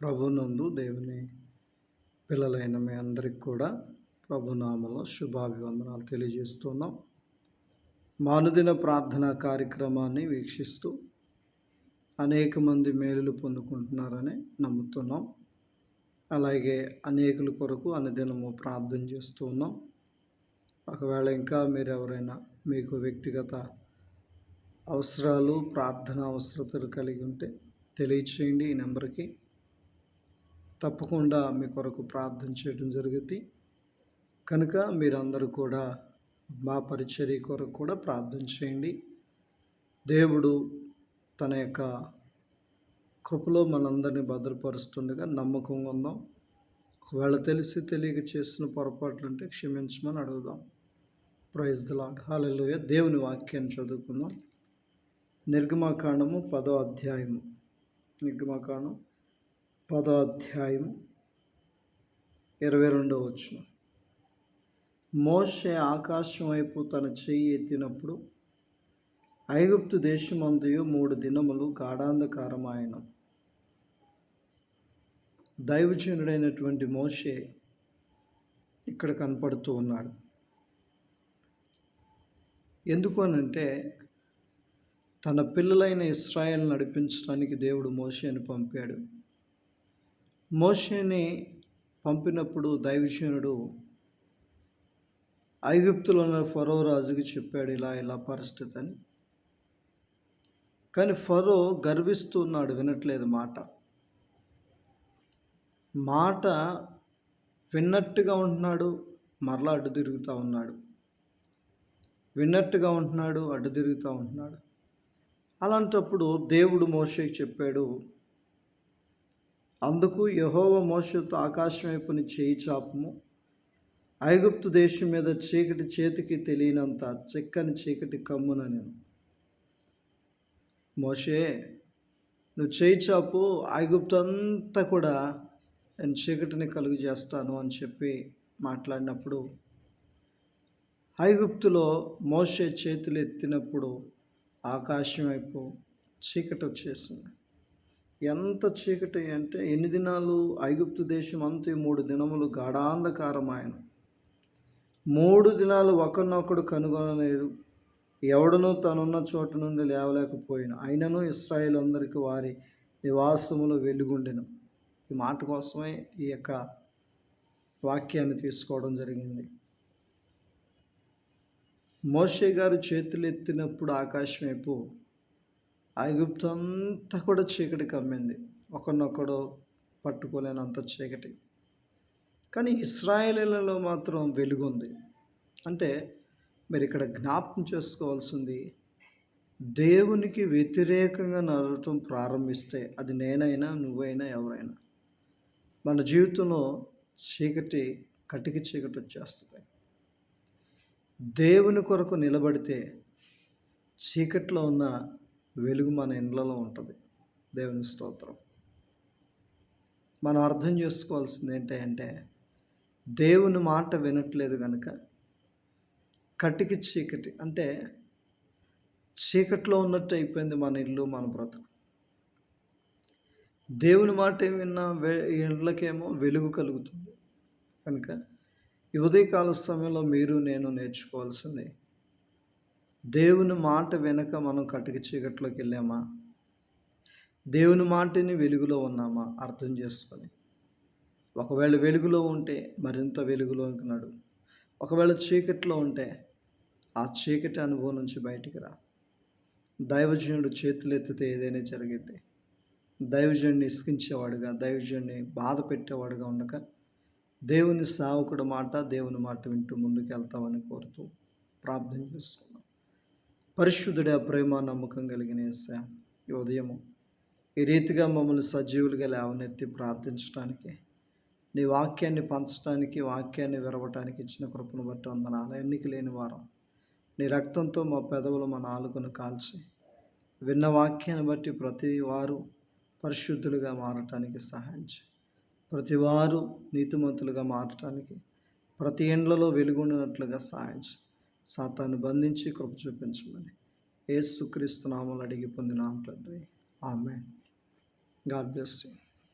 ప్రభునందు దేవుని పిల్లలైన మీ అందరికి కూడా ప్రభునామలో శుభాభివందనాలు తెలియజేస్తున్నాం. మానుదిన ప్రార్థన కార్యక్రమాన్ని వీక్షిస్తూ అనేక మంది మేలులు పొందుకుంటున్నారని నమ్ముతున్నాం. అలాగే అనేకుల కొరకు అనుదినము ప్రార్థన చేస్తూ ఉన్నాం. ఒకవేళ ఇంకా మీరు ఎవరైనా మీకు వ్యక్తిగత అవసరాలు ప్రార్థన అవసరతలు కలిగి ఉంటే తెలియచేయండి ఈ నెంబర్కి. తప్పకుండా మీ కొరకు ప్రార్థన చేయడం జరుగుతుంది కనుక మీరందరూ కూడా మా పరిచర్య కొరకు కూడా ప్రార్థన చేయండి. దేవుడు తన యొక్క కృపలో మనందరినీ భద్రపరుస్తుండగా నమ్మకంగా ఉందాం. ఒకవేళ తెలిసి తెలియక చేసిన పొరపాట్లు ఉంటే క్షమించమని అడుగుదాం. ప్రైజ్ ద లాడ్ హాలలోయ దేవుని వాక్యాన్ని చదువుకుందాం. నిర్గమాకాండము పదో అధ్యాయము. నిర్గమాకాండం పదాధ్యాయము ఇరవై రెండవ వచ్చిన మోషే ఆకాశం వైపు తన చెయ్యి ఎత్తినప్పుడు ఐగుప్తు దేశమంతయు మూడు దినములు గాఢాంధకారమాయన. దైవచనుడైనటువంటి మోషే ఇక్కడ కనపడుతూ ఉన్నాడు. ఎందుకు అనంటే తన పిల్లలైన ఇస్రాయల్ నడిపించడానికి దేవుడు మోషేని పంపాడు. మోషేని పంపినప్పుడు దైవశూనుడు ఐగుప్తులో ఉన్న ఫరో రాజుకి చెప్పాడు ఇలా ఇలా పరిస్థితి అని. కానీ ఫరో గర్విస్తున్నాడు వినట్లేదు మాట. మాట విన్నట్టుగా ఉంటున్నాడు మరలా అడ్డు తిరుగుతూ ఉన్నాడు. విన్నట్టుగా ఉంటున్నాడు అడ్డు తిరుగుతూ ఉంటున్నాడు. అలాంటప్పుడు దేవుడు మోషకి చెప్పాడు అందుకు యహోవ మోసతో ఆకాశం వైపుని చేయి చాపము. ఐగుప్తు దేశం మీద చీకటి చేతికి తెలియనంత చిక్కని చీకటి కమ్మున నేను. మోషే నువ్వు చేయి చాపు ఐగుప్తు అంతా కూడా నేను చీకటిని కలుగు చేస్తాను అని చెప్పి మాట్లాడినప్పుడు ఐగుప్తులో మోసే చేతులు ఎత్తినప్పుడు ఆకాశం వైపు చీకటి వచ్చేసింది. ఎంత చీకటి అంటే ఎన్ని దినాలు ఐగుప్తు దేశం అంతే మూడు దినములు గాఢాంధకారమాయన. మూడు దినాలు ఒకరినొకడు కనుగొనలేరు. ఎవడనూ తనున్న చోటు నుండి లేవలేకపోయిన. అయినను ఇస్రాయిల్ అందరికీ వారి నివాసములు వెలుగుండెను. ఈ మాట కోసమే ఈ యొక్క వాక్యాన్ని తీసుకోవడం జరిగింది. మోషే గారు చేతులు ఎత్తినప్పుడు ఆకాశం వైపు ఐగుప్తు అంతా కూడా చీకటి కమ్మింది. ఒకరినొకడు పట్టుకోలేనంత చీకటి. కానీ ఇస్రాయేలీలలో మాత్రం వెలుగుంది. అంటే మీరు ఇక్కడ జ్ఞాపకం చేసుకోవాల్సింది దేవునికి వ్యతిరేకంగా నడవటం ప్రారంభిస్తే అది నేనైనా నువ్వైనా ఎవరైనా మన జీవితంలో చీకటి కటికి చీకటి వచ్చేస్తుంది. దేవుని కొరకు నిలబడితే చీకట్లో ఉన్న వెలుగు మన ఇండ్లలో ఉంటుంది. దేవుని స్తోత్రం. మనం అర్థం చేసుకోవాల్సింది ఏంటంటే దేవుని మాట వినట్లేదు కనుక కటికి చీకటి అంటే చీకట్లో ఉన్నట్టు అయిపోయింది మన ఇల్లు మన బ్రతుకు. దేవుని మాట విన్న ఇండ్లకేమో వెలుగు కలుగుతుంది. కనుక ఈ ఉదయకాల సమయంలో మీరు నేను నేర్చుకోవాల్సింది దేవుని మాట వెనక మనం కటిక చీకట్లోకి వెళ్ళామా? దేవుని మాటని వెలుగులో ఉన్నామా? అర్థం చేసుకొని ఒకవేళ వెలుగులో ఉంటే మరింత వెలుగులో ఉన్నాడు ఒకవేళ చీకట్లో ఉంటే ఆ చీకటి అనుభవం నుంచి బయటికి రా. దైవజనుడు చేతులెత్తితే ఏదైనా జరిగింది దైవజనుడిని ఇసుకించేవాడుగా దైవజనుడిని బాధ పెట్టేవాడుగా ఉండక దేవుని సావకుడు మాట దేవుని మాట వింటూ ముందుకు వెళ్తామని కోరుతూ ప్రార్థన చేసుకున్నాం పరిశుద్ధుడే ప్రేమ నమ్మకం కలిగిన ఈ ఉదయము. ఈ రీతిగా మమ్మల్ని సజీవులుగా లేవనెత్తి ప్రార్థించడానికి నీ వాక్యాన్ని పంచడానికి వాక్యాన్ని విరవటానికి ఇచ్చిన కృపను బట్టి వందనాలు. ఎన్నిక లేని వారం నీ రక్తంతో మా పెదవులు మా నాలుగును కాల్చి విన్న వాక్యాన్ని బట్టి ప్రతి వారు పరిశుద్ధులుగా మారటానికి సహాయం ప్రతి వారు నీతిమంతులుగా మారటానికి ప్రతి ఇండ్లలో వెలుగుండినట్లుగా సహాయం సాతాన్ని బంధించి కృప చూపించమని. ఏసుక్రీస్తు నామలు అడిగి పొందిన తండ్రి. ఆమె గాడ్ బ్లెస్ యూ.